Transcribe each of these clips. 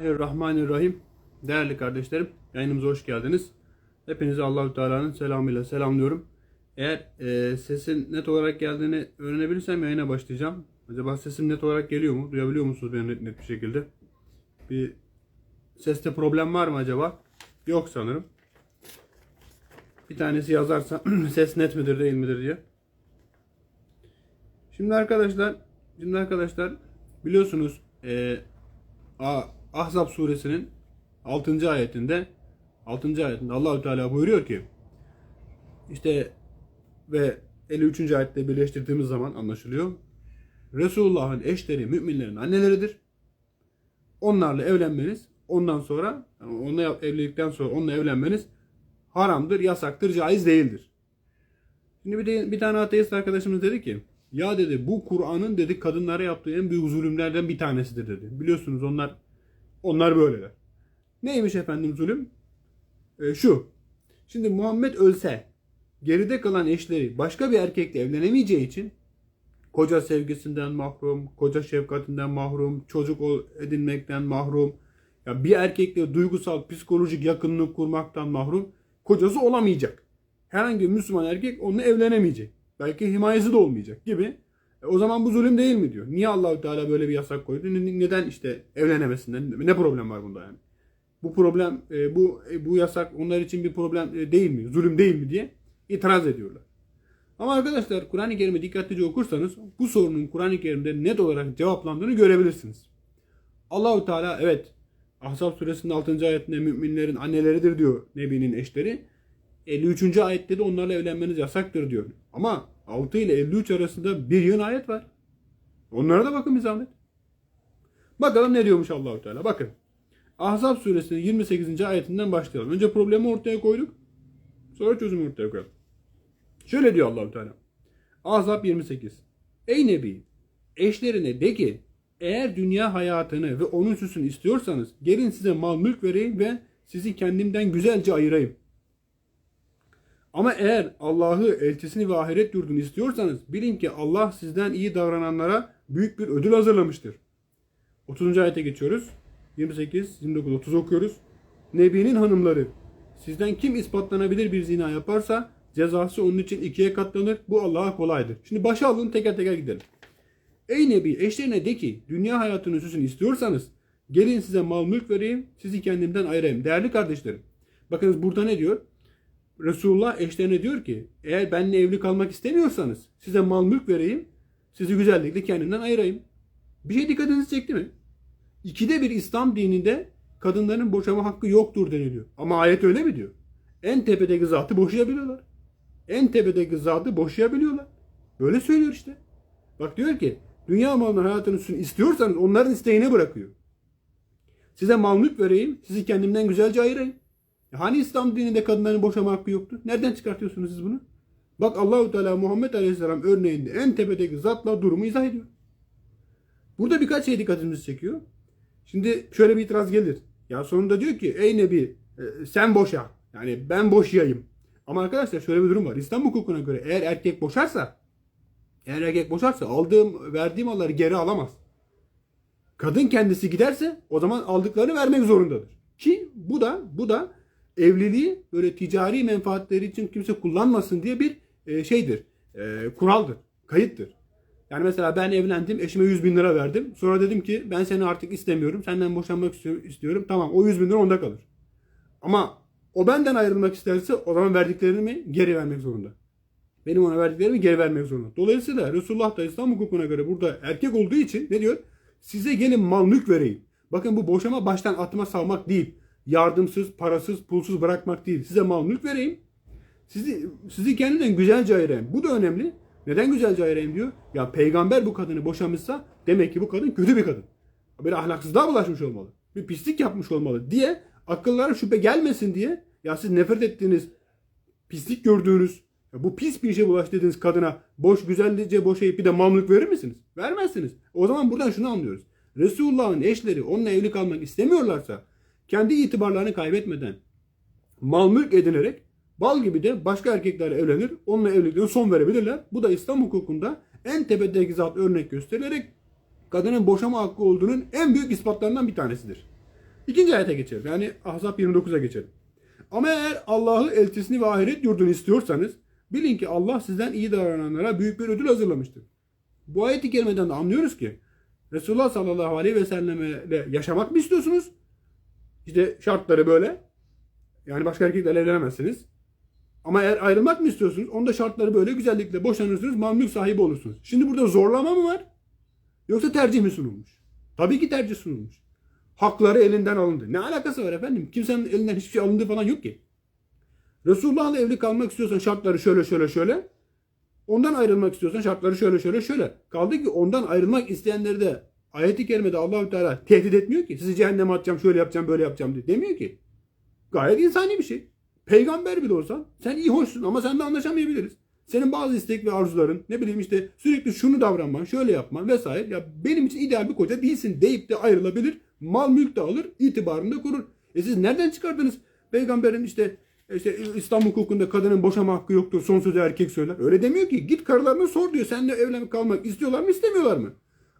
Bismillahirrahmanirrahim. Değerli kardeşlerim, yayınımıza hoş geldiniz. Hepinizi Allahü Teala'nın selamıyla selamlıyorum. Eğer e, sesin net olarak geldiğini öğrenebilirsem yayına başlayacağım. Acaba sesim net olarak geliyor mu? Duyabiliyor musunuz beni net, net bir şekilde? Bir seste problem var mı acaba? Yok sanırım. Bir tanesi yazarsa ses net midir değil midir diye. Şimdi arkadaşlar, şimdi arkadaşlar biliyorsunuz e, A- Ahzab suresinin 6. ayetinde 6. ayetinde Allahü Teala buyuruyor ki işte ve 53. ayette birleştirdiğimiz zaman anlaşılıyor. Resulullah'ın eşleri müminlerin anneleridir. Onlarla evlenmeniz ondan sonra yani onunla evlilikten sonra onunla evlenmeniz haramdır, yasaktır, caiz değildir. Şimdi bir, de, bir tane ateist arkadaşımız dedi ki ya dedi bu Kur'an'ın dedi kadınlara yaptığı en büyük zulümlerden bir tanesidir dedi. Biliyorsunuz onlar onlar böyleler. Neymiş efendim zulüm? Ee, şu. Şimdi Muhammed ölse geride kalan eşleri başka bir erkekle evlenemeyeceği için koca sevgisinden mahrum, koca şefkatinden mahrum, çocuk edinmekten mahrum, ya bir erkekle duygusal, psikolojik yakınlık kurmaktan mahrum, kocası olamayacak. Herhangi bir Müslüman erkek onunla evlenemeyecek. Belki himayesi de olmayacak gibi. E, o zaman bu zulüm değil mi diyor. Niye Allahü Teala böyle bir yasak koydu? Ne- Neden işte evlenemesinden? Ne problem var bunda yani? Bu problem, e, bu e, bu yasak onlar için bir problem e, değil mi? Zulüm değil mi diye itiraz ediyorlar. Ama arkadaşlar Kur'an-ı Kerim'i dikkatlice okursanız bu sorunun Kur'an-ı Kerim'de net olarak cevaplandığını görebilirsiniz. Allahu Teala evet Ahzab suresinin 6. ayetinde müminlerin anneleridir diyor Nebi'nin eşleri. 53. ayette de onlarla evlenmeniz yasaktır diyor. Ama 6 ile 53 arasında bir yığın ayet var. Onlara da bakın bir zahmet. Bakalım ne diyormuş Allahu Teala. Bakın. Ahzab suresinin 28. ayetinden başlayalım. Önce problemi ortaya koyduk. Sonra çözümü ortaya koyalım. Şöyle diyor Allahu Teala. Ahzab 28. Ey Nebi, eşlerine de ki eğer dünya hayatını ve onun süsünü istiyorsanız gelin size mal mülk vereyim ve sizi kendimden güzelce ayırayım. Ama eğer Allah'ı, elçisini ve ahiret yurdunu istiyorsanız bilin ki Allah sizden iyi davrananlara büyük bir ödül hazırlamıştır. 30. ayete geçiyoruz. 28, 29, 30 okuyoruz. Nebi'nin hanımları sizden kim ispatlanabilir bir zina yaparsa cezası onun için ikiye katlanır. Bu Allah'a kolaydır. Şimdi başa alın teker teker gidelim. Ey Nebi eşlerine de ki dünya hayatının süsünü istiyorsanız gelin size mal mülk vereyim sizi kendimden ayırayım. Değerli kardeşlerim bakınız burada ne diyor? Resulullah eşlerine diyor ki eğer benimle evli kalmak istemiyorsanız size mal mülk vereyim sizi güzellikle kendimden ayırayım. Bir şey dikkatinizi çekti mi? İkide bir İslam dininde kadınların boşama hakkı yoktur deniliyor. Ama ayet öyle mi diyor? En tepedeki zatı boşayabiliyorlar. En tepedeki zatı boşayabiliyorlar. Böyle söylüyor işte. Bak diyor ki dünya malının hayatının üstünü istiyorsanız onların isteğine bırakıyor. Size mal mülk vereyim, sizi kendimden güzelce ayırayım. Ya Hani İslam dininde kadınların boşama hakkı yoktu? Nereden çıkartıyorsunuz siz bunu? Bak Allahu Teala Muhammed Aleyhisselam örneğinde en tepedeki zatla durumu izah ediyor. Burada birkaç şey dikkatimizi çekiyor. Şimdi şöyle bir itiraz gelir. Ya sonunda diyor ki ey Nebi e, sen boşa. Yani ben boşayayım. Ama arkadaşlar şöyle bir durum var. İslam hukukuna göre eğer erkek boşarsa eğer erkek boşarsa aldığım verdiğim malları geri alamaz. Kadın kendisi giderse o zaman aldıklarını vermek zorundadır. Ki bu da bu da evliliği böyle ticari menfaatleri için kimse kullanmasın diye bir e, şeydir. E, kuraldır. Kayıttır. Yani mesela ben evlendim, eşime 100 bin lira verdim. Sonra dedim ki ben seni artık istemiyorum, senden boşanmak istiyorum. Tamam o 100 bin lira onda kalır. Ama o benden ayrılmak isterse o zaman verdiklerimi geri vermek zorunda. Benim ona verdiklerimi geri vermek zorunda. Dolayısıyla Resulullah da İslam hukukuna göre burada erkek olduğu için ne diyor? Size gelin mal mülk vereyim. Bakın bu boşama baştan atma salmak değil. Yardımsız, parasız, pulsuz bırakmak değil. Size mal mülk vereyim. Sizi, sizi kendinden güzelce ayırayım. Bu da önemli. Neden güzelce ayırayım diyor? Ya peygamber bu kadını boşamışsa demek ki bu kadın kötü bir kadın. Bir ahlaksızlığa bulaşmış olmalı. Bir pislik yapmış olmalı diye akıllara şüphe gelmesin diye ya siz nefret ettiğiniz pislik gördüğünüz bu pis bir işe bulaştırdığınız kadına boş güzelce boşayıp bir de mamluk verir misiniz? Vermezsiniz. O zaman buradan şunu anlıyoruz. Resulullah'ın eşleri onunla evli kalmak istemiyorlarsa kendi itibarlarını kaybetmeden mal mülk edinerek bal gibi de başka erkeklerle evlenir. Onunla evliliklerine son verebilirler. Bu da İslam hukukunda en tepedeki zat örnek gösterilerek kadının boşama hakkı olduğunun en büyük ispatlarından bir tanesidir. İkinci ayete geçelim. Yani Ahzab 29'a geçelim. Ama eğer Allah'ı elçisini ve ahiret yurdunu istiyorsanız bilin ki Allah sizden iyi davrananlara büyük bir ödül hazırlamıştır. Bu ayeti kerimeden de anlıyoruz ki Resulullah sallallahu aleyhi ve sellem'le yaşamak mı istiyorsunuz? İşte şartları böyle. Yani başka erkeklerle evlenemezsiniz. Ama eğer ayrılmak mı istiyorsunuz? Onda şartları böyle güzellikle boşanırsınız, mal mülk sahibi olursunuz. Şimdi burada zorlama mı var? Yoksa tercih mi sunulmuş? Tabii ki tercih sunulmuş. Hakları elinden alındı. Ne alakası var efendim? Kimsenin elinden hiçbir şey alındığı falan yok ki. Resulullah'la evli kalmak istiyorsan şartları şöyle şöyle şöyle. Ondan ayrılmak istiyorsan şartları şöyle şöyle şöyle. Kaldı ki ondan ayrılmak isteyenleri de ayeti kerimede Allahü Teala tehdit etmiyor ki. Sizi cehenneme atacağım, şöyle yapacağım, böyle yapacağım diye demiyor ki. Gayet insani bir şey. Peygamber bile olsan sen iyi hoşsun ama seninle anlaşamayabiliriz. Senin bazı istek ve arzuların ne bileyim işte sürekli şunu davranman, şöyle yapman vesaire. Ya benim için ideal bir koca değilsin deyip de ayrılabilir. Mal mülk de alır, itibarını da korur. E siz nereden çıkardınız? Peygamberin işte işte İslam hukukunda kadının boşama hakkı yoktur. Son sözü erkek söyler. Öyle demiyor ki. Git karılarına sor diyor. Seninle evlenip kalmak istiyorlar mı istemiyorlar mı?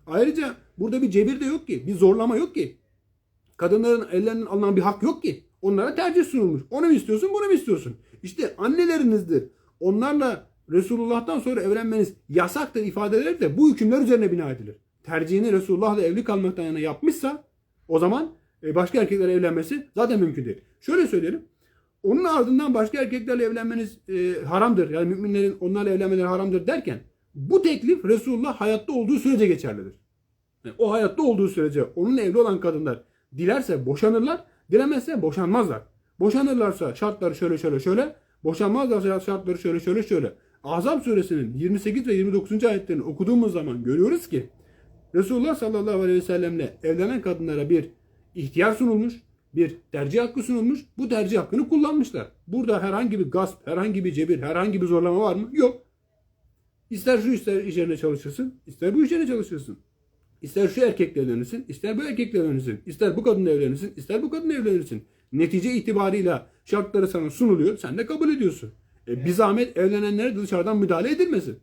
Ayrıca burada bir cebir de yok ki. Bir zorlama yok ki. Kadınların ellerinden alınan bir hak yok ki. Onlara tercih sunulmuş. Onu mu istiyorsun, bunu mu istiyorsun? İşte annelerinizdir. Onlarla Resulullah'tan sonra evlenmeniz yasaktır ifadeleri de bu hükümler üzerine bina edilir. Tercihini Resulullah'la evli kalmaktan yana yapmışsa o zaman e, başka erkeklerle evlenmesi zaten mümkün değil. Şöyle söyleyelim. Onun ardından başka erkeklerle evlenmeniz e, haramdır. Yani müminlerin onlarla evlenmeleri haramdır derken bu teklif Resulullah hayatta olduğu sürece geçerlidir. Yani o hayatta olduğu sürece onunla evli olan kadınlar dilerse boşanırlar, dilemezse boşanmazlar. Boşanırlarsa şartları şöyle şöyle şöyle, boşanmazlarsa şartları şöyle şöyle şöyle. Ahzab suresinin 28 ve 29. ayetlerini okuduğumuz zaman görüyoruz ki Resulullah sallallahu aleyhi ve sellemle evlenen kadınlara bir ihtiyar sunulmuş, bir tercih hakkı sunulmuş. Bu tercih hakkını kullanmışlar. Burada herhangi bir gasp, herhangi bir cebir, herhangi bir zorlama var mı? Yok. İster şu ister işlerine çalışırsın, ister bu işlerine çalışırsın. İster şu erkekle evlenirsin, ister bu erkekle evlenirsin. İster bu kadınla evlenirsin, ister bu kadınla evlenirsin. Netice itibarıyla şartları sana sunuluyor, sen de kabul ediyorsun. E, bir zahmet evlenenlere dışarıdan müdahale edilmesin.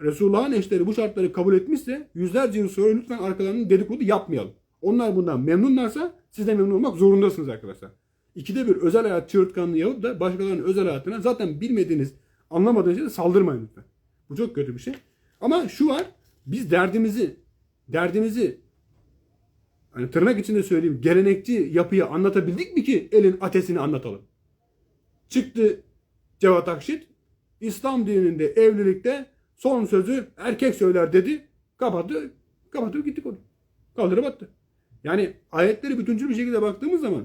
Resulullah'ın eşleri bu şartları kabul etmişse yüzlerce yıl sonra lütfen arkalarının dedikodu yapmayalım. Onlar bundan memnunlarsa siz de memnun olmak zorundasınız arkadaşlar. İkide bir özel hayat çığırtkanlığı yapıp da başkalarının özel hayatına zaten bilmediğiniz, anlamadığınız şeyde saldırmayın lütfen. Bu çok kötü bir şey. Ama şu var, biz derdimizi, derdimizi hani tırnak içinde söyleyeyim gelenekçi yapıyı anlatabildik mi ki elin atesini anlatalım. Çıktı Cevat Akşit, İslam dininde evlilikte son sözü erkek söyler dedi. Kapattı, kapattı gitti konu. Kaldırıp attı. Yani ayetleri bütüncül bir şekilde baktığımız zaman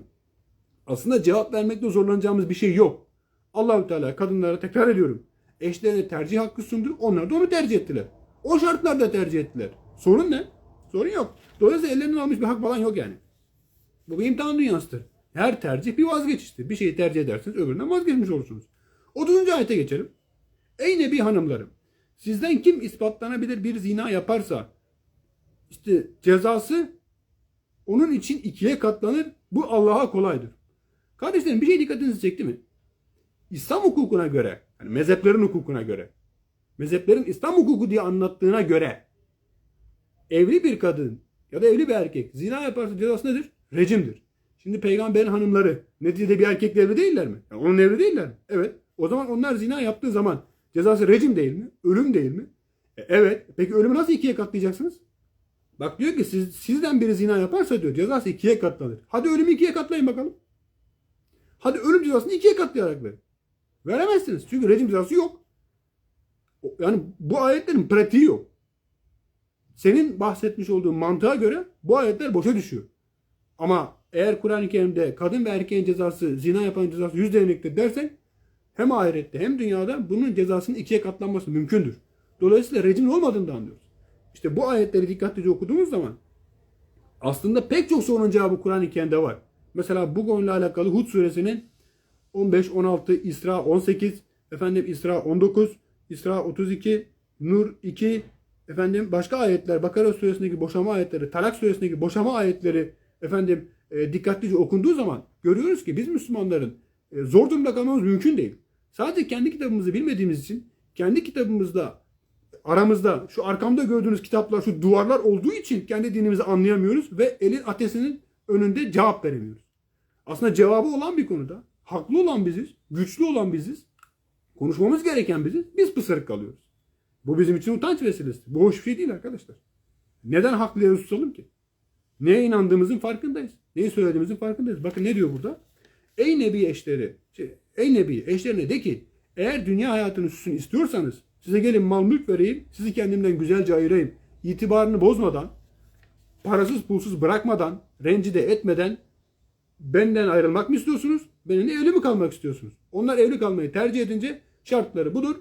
aslında cevap vermekte zorlanacağımız bir şey yok. Allahü Teala kadınlara tekrar ediyorum. Eşlerine tercih hakkı sundu. Onlar da onu tercih ettiler. O şartlarda tercih ettiler. Sorun ne? Sorun yok. Dolayısıyla ellerinden almış bir hak falan yok yani. Bu bir imtihan dünyasıdır. Her tercih bir vazgeçiştir. Bir şeyi tercih edersiniz öbüründen vazgeçmiş olursunuz. 30. ayete geçelim. Ey Nebi hanımlarım! Sizden kim ispatlanabilir bir zina yaparsa işte cezası onun için ikiye katlanır. Bu Allah'a kolaydır. Kardeşlerim bir şey dikkatinizi çekti mi? İslam hukukuna göre, yani mezheplerin hukukuna göre, mezheplerin İslam hukuku diye anlattığına göre evli bir kadın ya da evli bir erkek zina yaparsa cezası nedir? Rejimdir. Şimdi peygamberin hanımları neticede bir erkekle evli değiller mi? Yani onun evli değiller mi? Evet. O zaman onlar zina yaptığı zaman cezası rejim değil mi? Ölüm değil mi? E, evet. Peki ölümü nasıl ikiye katlayacaksınız? Bak diyor ki siz, sizden biri zina yaparsa diyor cezası ikiye katlanır. Hadi ölümü ikiye katlayın bakalım. Hadi ölüm cezasını ikiye katlayarak verin. Veremezsiniz. Çünkü rejim cezası yok. Yani bu ayetlerin pratiği yok. Senin bahsetmiş olduğun mantığa göre bu ayetler boşa düşüyor. Ama eğer Kur'an-ı Kerim'de kadın ve erkeğin cezası zina yapan cezası yüz denektir dersen hem ahirette hem dünyada bunun cezasının ikiye katlanması mümkündür. Dolayısıyla rejim olmadığını anlıyoruz. İşte bu ayetleri dikkatlice okuduğumuz zaman aslında pek çok sorunun cevabı Kur'an-ı Kerim'de var. Mesela bu konuyla alakalı Hud suresinin 15, 16, İsra 18, efendim İsra 19, İsra 32, Nur 2, efendim başka ayetler, Bakara suresindeki boşama ayetleri, Talak suresindeki boşama ayetleri efendim e, dikkatlice okunduğu zaman görüyoruz ki biz Müslümanların e, zor durumda kalmamız mümkün değil. Sadece kendi kitabımızı bilmediğimiz için kendi kitabımızda aramızda şu arkamda gördüğünüz kitaplar, şu duvarlar olduğu için kendi dinimizi anlayamıyoruz ve elin atesinin önünde cevap veremiyoruz. Aslında cevabı olan bir konuda haklı olan biziz, güçlü olan biziz, konuşmamız gereken biziz, biz pısırık kalıyoruz. Bu bizim için utanç vesilesi. Bu hoş bir şey değil arkadaşlar. Neden haklı yere susalım ki? Neye inandığımızın farkındayız. Neyi söylediğimizin farkındayız. Bakın ne diyor burada? Ey Nebi eşleri, şey, ey Nebi eşlerine de ki eğer dünya hayatının süsünü istiyorsanız size gelin mal mülk vereyim, sizi kendimden güzelce ayırayım. İtibarını bozmadan, parasız pulsuz bırakmadan, rencide etmeden benden ayrılmak mı istiyorsunuz? Benimle evli mi kalmak istiyorsunuz? Onlar evli kalmayı tercih edince şartları budur.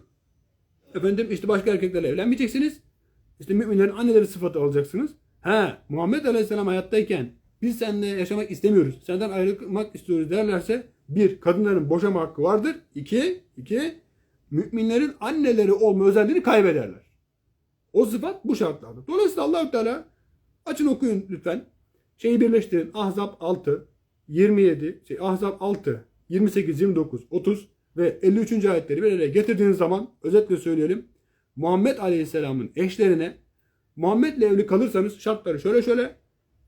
Efendim işte başka erkeklerle evlenmeyeceksiniz. İşte müminlerin anneleri sıfatı alacaksınız. Ha Muhammed Aleyhisselam hayattayken biz seninle yaşamak istemiyoruz. Senden ayrılmak istiyoruz derlerse bir kadınların boşama hakkı vardır. İki, iki müminlerin anneleri olma özelliğini kaybederler. O sıfat bu şartlarda. Dolayısıyla Allahü Teala açın okuyun lütfen. Şeyi birleştirin. Ahzab 6, 27, şey Ahzab 6, 28, 29, 30 ve 53. ayetleri bir araya getirdiğiniz zaman özetle söyleyelim. Muhammed Aleyhisselam'ın eşlerine Muhammed'le evli kalırsanız şartları şöyle şöyle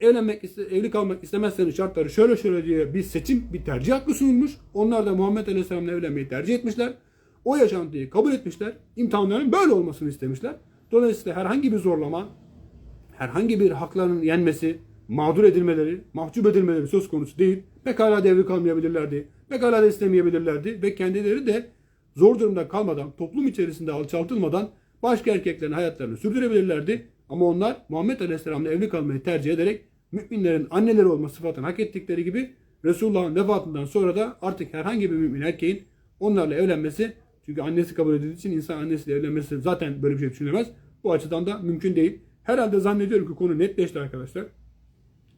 evlenmek iste- evli kalmak istemezseniz şartları şöyle şöyle diye bir seçim bir tercih hakkı sunulmuş. Onlar da Muhammed Aleyhisselam'la evlenmeyi tercih etmişler. O yaşantıyı kabul etmişler. İmtihanların böyle olmasını istemişler. Dolayısıyla herhangi bir zorlama, herhangi bir haklarının yenmesi, mağdur edilmeleri, mahcup edilmeleri söz konusu değil. Pekala devri kalmayabilirlerdi. Pekala da istemeyebilirlerdi. Ve kendileri de zor durumda kalmadan, toplum içerisinde alçaltılmadan başka erkeklerin hayatlarını sürdürebilirlerdi. Ama onlar Muhammed Aleyhisselam'la evli kalmayı tercih ederek müminlerin anneleri olma sıfatını hak ettikleri gibi Resulullah'ın vefatından sonra da artık herhangi bir mümin erkeğin onlarla evlenmesi çünkü annesi kabul edildiği için insan annesiyle evlenmesi zaten böyle bir şey düşünemez. Bu açıdan da mümkün değil. Herhalde zannediyorum ki konu netleşti arkadaşlar.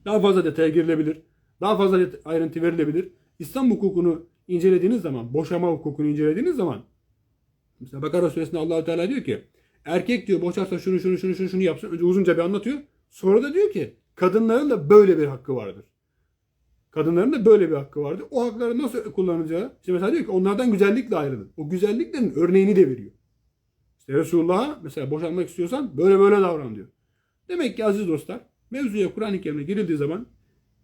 Daha fazla detaya girilebilir. Daha fazla ayrıntı verilebilir. İslam hukukunu incelediğiniz zaman, boşama hukukunu incelediğiniz zaman mesela Bakara suresinde Allahu Teala diyor ki erkek diyor boşarsa şunu şunu şunu şunu şunu yapsın. Önce uzunca bir anlatıyor. Sonra da diyor ki kadınların da böyle bir hakkı vardır. Kadınların da böyle bir hakkı vardır. O hakları nasıl kullanacağı? İşte mesela diyor ki onlardan güzellikle ayrılın. O güzelliklerin örneğini de veriyor. İşte Resulullah'a mesela boşanmak istiyorsan böyle böyle davran diyor. Demek ki aziz dostlar mevzuya Kur'an-ı Kerim'e girildiği zaman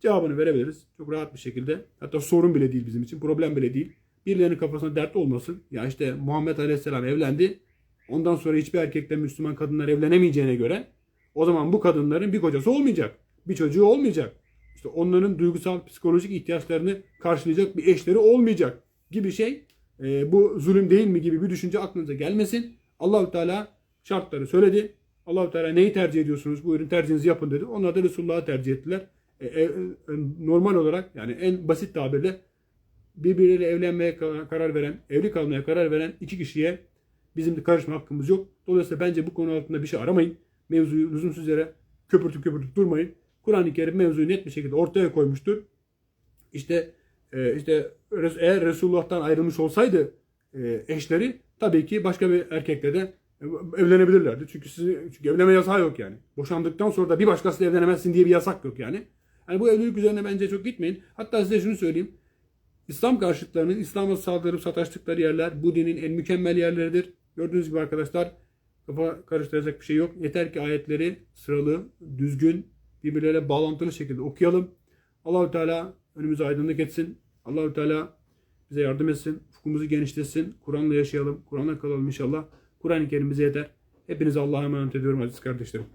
cevabını verebiliriz. Çok rahat bir şekilde. Hatta sorun bile değil bizim için. Problem bile değil. Birilerinin kafasına dert olmasın. Ya işte Muhammed Aleyhisselam evlendi. Ondan sonra hiçbir erkekle Müslüman kadınlar evlenemeyeceğine göre o zaman bu kadınların bir kocası olmayacak. Bir çocuğu olmayacak. İşte onların duygusal, psikolojik ihtiyaçlarını karşılayacak bir eşleri olmayacak gibi şey. e, bu zulüm değil mi gibi bir düşünce aklınıza gelmesin. Allahü Teala şartları söyledi. Allahü Teala neyi tercih ediyorsunuz? Buyurun tercihinizi yapın dedi. Onlar da Resulullah'ı tercih ettiler. E, e, e, normal olarak yani en basit tabirle birbirleriyle evlenmeye ka- karar veren, evli kalmaya karar veren iki kişiye bizim de karışma hakkımız yok. Dolayısıyla bence bu konu altında bir şey aramayın. Mevzuyu lüzumsuz yere köpürtüp köpürtüp durmayın. Kur'an-ı Kerim mevzuyu net bir şekilde ortaya koymuştur. İşte e, işte eğer Resulullah'tan ayrılmış olsaydı e, eşleri tabii ki başka bir erkekle de evlenebilirlerdi. Çünkü sizi, çünkü evlenme yasağı yok yani. Boşandıktan sonra da bir başkasıyla evlenemezsin diye bir yasak yok yani. Yani bu evlilik üzerine bence çok gitmeyin. Hatta size şunu söyleyeyim. İslam karşıtlarının İslam'a saldırıp sataştıkları yerler bu dinin en mükemmel yerleridir. Gördüğünüz gibi arkadaşlar kafa karıştıracak bir şey yok. Yeter ki ayetleri sıralı, düzgün, birbirleriyle bağlantılı şekilde okuyalım. Allahü Teala önümüzü aydınlık etsin. Allahü Teala bize yardım etsin. Ufkumuzu genişletsin. Kur'an'la yaşayalım. Kur'an'la kalalım inşallah. Kur'an-ı Kerim bize yeter. Hepinize Allah'a emanet ediyorum aziz kardeşlerim.